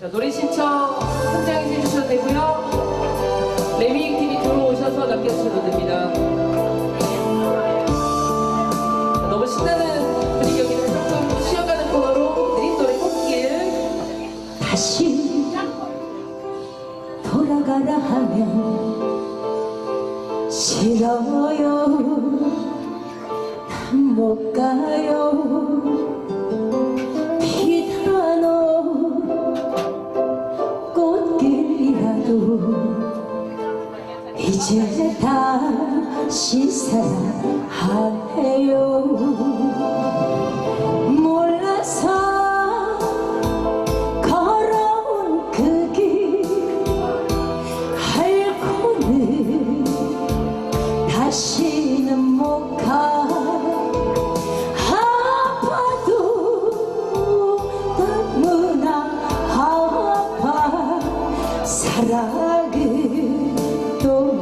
자, 노래 신청 현장에 해주셔도 되고요. 레밍 팀이 들어오셔서 남겨주셔도 됩니다. 자, 너무 신나는 분위기이기는 조금 쉬어가는 코너로 드림 노래 꽃길. 다시 돌아가라 하면 싫어요 난못 가요 이제 다시 사랑해요. 몰라서 걸어온 그 길 알고는 다시는 못 가. 아파도 너무나 아파. 사랑은 또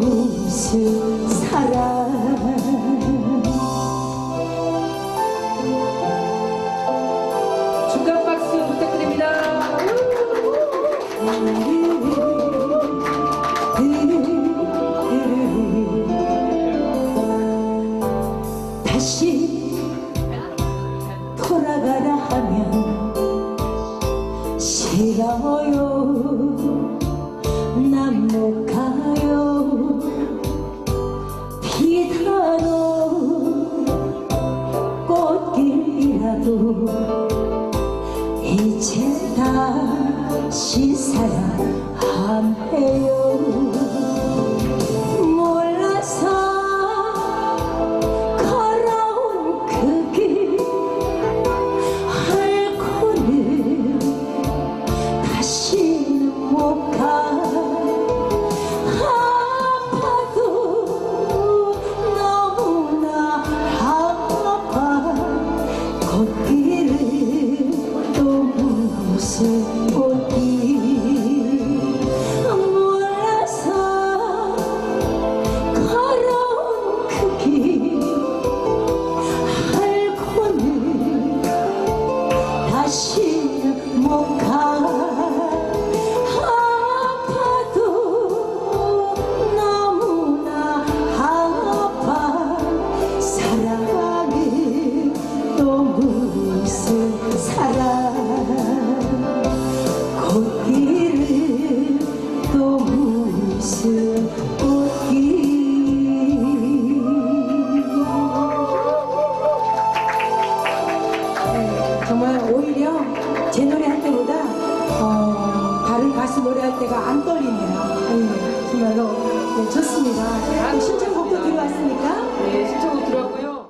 무슨 사랑. 중간 박수 부탁드립니다. 돌아가라 하면 싫어요. 난못 가 꽃길이라도 이제 다시 사랑 사랑 꽃길은 정말 오히려 제 노래 할 때보다 어, 다른 가수 노래할 때가 안 떨리네요. 네, 정말로 네, 좋습니다. 아,